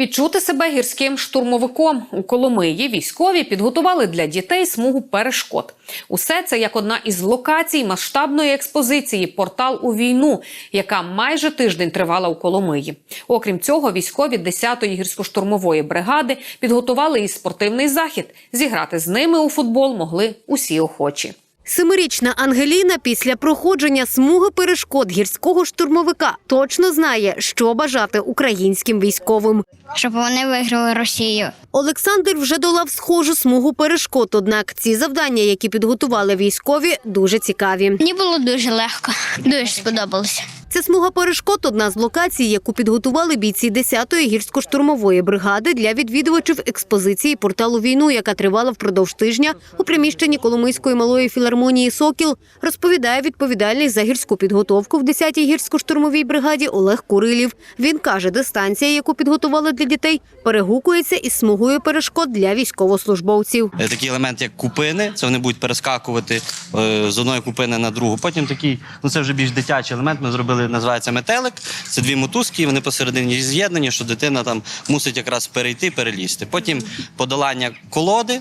Відчути себе гірським штурмовиком у Коломиї військові підготували для дітей смугу перешкод. Усе це як одна із локацій масштабної експозиції Портал у війну, яка майже тиждень тривала у Коломиї. Окрім цього, військові 10-ї гірсько-штурмової бригади підготували і спортивний захід. Зіграти з ними у футбол могли усі охочі. Семирічна Ангеліна після проходження смуги перешкод гірського штурмовика точно знає, що бажати українським військовим. щоб вони виграли Росію. Олександр вже долав схожу смугу перешкод. Однак ці завдання, які підготували військові, дуже цікаві. Мені було дуже легко, дуже сподобалося. Ця смуга перешкод одна з локацій, яку підготували бійці 10-ї гірсько-штурмової бригади для відвідувачів експозиції порталу війну, яка тривала впродовж тижня у приміщенні Коломийської малої філармонії Сокіл. Розповідає відповідальний за гірську підготовку в 10-й гірсько-штурмовій бригаді Олег Курилів. Він каже, дистанція, яку підготували для дітей, перегукується із смугою перешкод для військовослужбовців. Е, такий елемент, як купини. Це вони будуть перескакувати е, з одної купини на другу. Потім такий, ну це вже більш дитячий елемент. Ми зробили, називається метелик. Це дві мотузки, вони посередині з'єднані, що дитина там мусить якраз перейти, перелізти. Потім подолання колоди.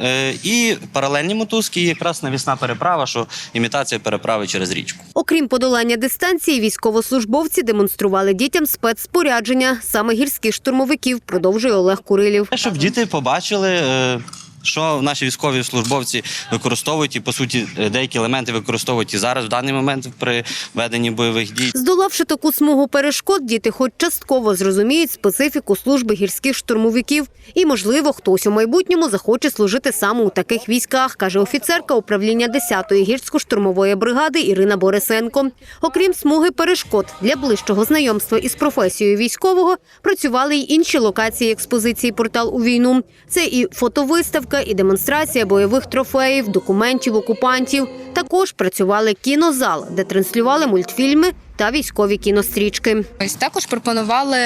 е, І паралельні мотузки, і якраз навісна переправа, що імітація переправи через річку. Окрім подолання дистанції, військовослужбовці демонстрували дітям спецспорядження саме гірських штурмовиків, продовжує Олег Курилів. Щоб діти побачили, е, що наші військові службовці використовують, і по суті деякі елементи використовують і зараз в даний момент при веденні бойових дій. Здолавши таку смугу перешкод, діти хоч частково зрозуміють специфіку служби гірських штурмовиків. І, можливо, хтось у майбутньому захоче служити саме у таких військах, каже офіцерка управління 10-ї гірсько-штурмової бригади Ірина Борисенко. Окрім смуги перешкод, для ближчого знайомства із професією військового працювали й інші локації експозиції «Портал у війну». Це і фотовиставка, і демонстрація бойових трофеїв, документів окупантів. Також працювали кінозал, де транслювали мультфільми та військові кінострічки. Ось також пропонували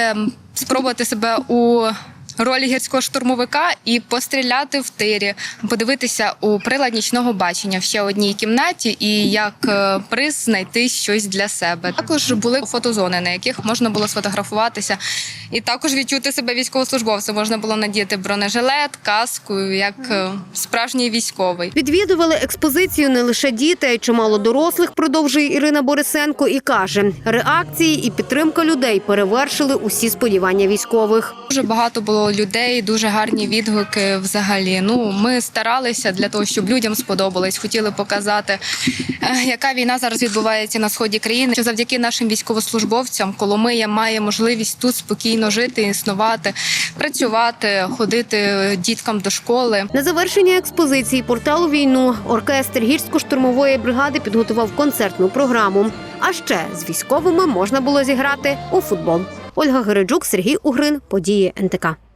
спробувати себе у ролі гірського штурмовика і постріляти в тирі, подивитися у прилад нічного бачення в ще одній кімнаті і як е, приз знайти щось для себе. Також були фотозони, на яких можна було сфотографуватися, і також відчути себе військовослужбовцем. Можна було надіти бронежилет, каску, як е, справжній військовий. Відвідували експозицію не лише діти, а й чимало дорослих, продовжує Ірина Борисенко і каже, реакції і підтримка людей перевершили усі сподівання військових. Дуже багато було людей, дуже гарні відгуки. Взагалі, ну ми старалися для того, щоб людям сподобалось. Хотіли показати, е, яка війна зараз відбувається на сході країни. Що завдяки нашим військовослужбовцям Коломия має можливість тут спокійно жити, існувати, працювати, ходити діткам до школи. На завершення експозиції порталу війну оркестр гірсько-штурмової бригади підготував концертну програму. А ще з військовими можна було зіграти у футбол. Ольга Гереджук, Сергій Угрин, події НТК.